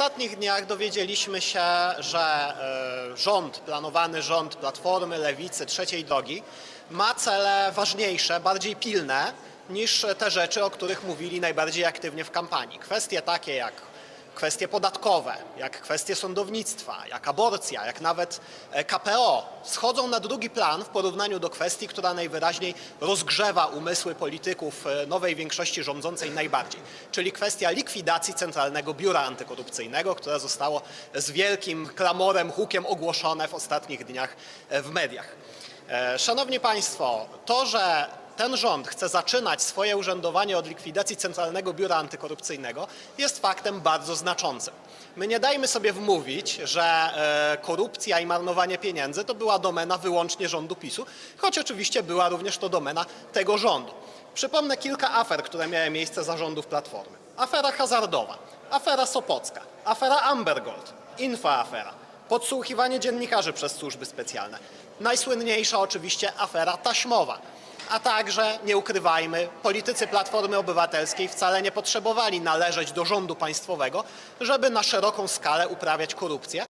ostatnich dniach dowiedzieliśmy się, że e, rząd, planowany rząd Platformy, Lewicy, Trzeciej Drogi ma cele ważniejsze, bardziej pilne niż te rzeczy, o których mówili najbardziej aktywnie w kampanii. Kwestie takie jak kwestie podatkowe, jak kwestie sądownictwa, jak aborcja, jak nawet e, KPO schodzą na drugi plan w porównaniu do kwestii, która najwyraźniej rozgrzewa umysły polityków e, nowej większości rządzącej najbardziej, czyli kwestia likwidacji Centralnego Biura Antykorupcyjnego, które zostało z wielkim klamorem, hukiem ogłoszone w ostatnich dniach e, w mediach. Szanowni Państwo, to, że ten rząd chce zaczynać swoje urzędowanie od likwidacji Centralnego Biura Antykorupcyjnego jest faktem bardzo znaczącym. My nie dajmy sobie wmówić, że e, korupcja i marnowanie pieniędzy to była domena wyłącznie rządu PiSu, choć oczywiście była również to domena tego rządu. Przypomnę kilka afer, które miały miejsce za rządów Platformy. Afera hazardowa, afera Sopocka, afera Ambergold, infoafera, podsłuchiwanie dziennikarzy przez służby specjalne. Najsłynniejsza oczywiście afera taśmowa. A także, nie ukrywajmy, politycy Platformy Obywatelskiej wcale nie potrzebowali należeć do rządu państwowego, żeby na szeroką skalę uprawiać korupcję.